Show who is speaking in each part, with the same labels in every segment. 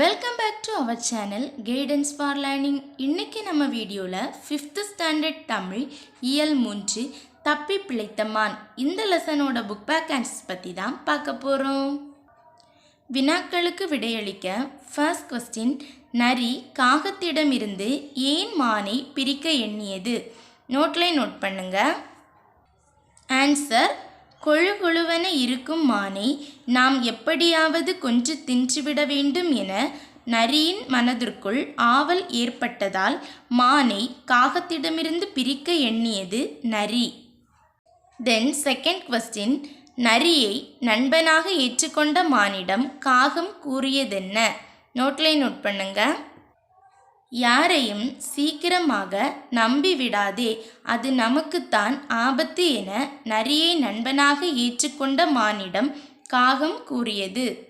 Speaker 1: Welcome back to our channel guidance for learning இன்றைக்கி நம்ம வீடியோவில் ஃபிஃப்த்து ஸ்டாண்டர்ட் தமிழ் இயல் மூன்று தப்பி பிழைத்த மான். இந்த லெசனோட புக் பேக் ஆன்சர்ஸ் பற்றி தான் பார்க்க போகிறோம் வினாக்களுக்கு விடையளிக்க ஃபர்ஸ்ட் கொஸ்டின் நரி காகத்திடமிருந்து ஏன் மானை பிரிக்க எண்ணியது? நோட்டில் நோட் பண்ணுங்க. ஆன்சர் கொழுகொழுவென இருக்கும் மானை நாம் எப்படியாவது கொன்று தின்றுவிட வேண்டும் என நரியின் மனதிற்குள் ஆவல் ஏற்பட்டதால் மானை காகத்திடமிருந்து பிரிக்க எண்ணியது நரி. தென் செகண்ட் கொஸ்டின் நரியை நண்பனாக ஏற்றுக்கொண்ட மானிடம் காகம் கூறியதென்ன? நோட்லை நோட் பண்ணுங்க. யாரையும் சீக்கிரமாக நம்பிவிடாதே. அது நமக்குத்தான் ஆபத்து என நரியை நண்பனாக ஏற்றுக்கொண்ட மானிடம் காகம் கூறியது.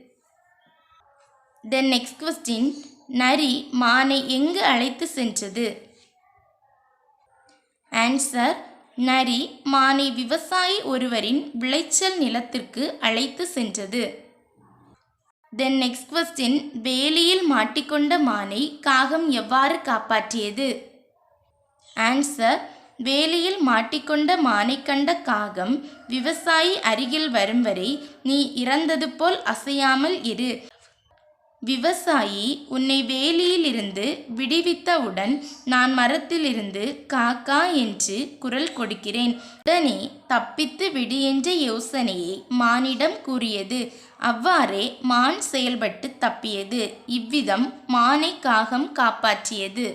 Speaker 1: தென் நெக்ஸ்ட் கொஸ்டின் நரி மானை எங்கு அழைத்து சென்றது? ஆன்சர் நரி மானை விவசாயி ஒருவரின் விளைச்சல் நிலத்திற்கு அழைத்து சென்றது. தென் நெக்ஸ்ட் கொஸ்டின் வேலியில் மாட்டிக்கொண்ட மானை காகம் எவ்வாறு காப்பாற்றியது? ஆன்சர் வேலியில் மாட்டிக்கொண்ட மானை கண்ட காகம் விவசாயி அருகில் வரும் வரை நீ இறந்தது போல் அசையாமல் இரு. விவசாயி உன்னை வேலியிலிருந்து விடுவித்தவுடன் நான் மரத்திலிருந்து காக்கா என்று குரல் கொடுக்கிறேன். உடனே தப்பித்து விடு என்ற யோசனையை மானிடம் கூறியது. அவ்வாறே மான் செயல்பட்டு தப்பியது. இவ்விதம் மானை காகம் காப்பாற்றியது.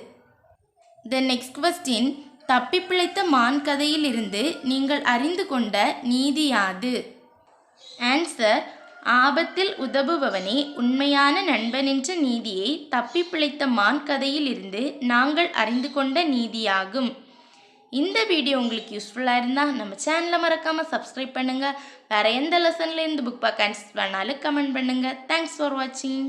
Speaker 1: த நெக்ஸ்ட் கொஸ்டின் தப்பி பிழைத்த மான் கதையிலிருந்து நீங்கள் அறிந்து கொண்ட நீதி யாது? ஆன்சர் ஆபத்தில் உதவுபவனே உண்மையான நண்பன் என்ற நீதியை தப்பி பிழைத்த மான் கதையிலிருந்து நாங்கள் அறிந்து கொண்ட நீதியாகும். இந்த வீடியோ உங்களுக்கு யூஸ்ஃபுல்லாக இருந்தால் நம்ம சேனலை மறக்காமல் சப்ஸ்கிரைப் பண்ணுங்கள் வேறு எந்த லெசன்லேருந்து புக் பார்க்க ஆன்சர் பண்ணாலும் கமெண்ட் பண்ணுங்கள் தேங்க்ஸ் ஃபார் வாட்சிங்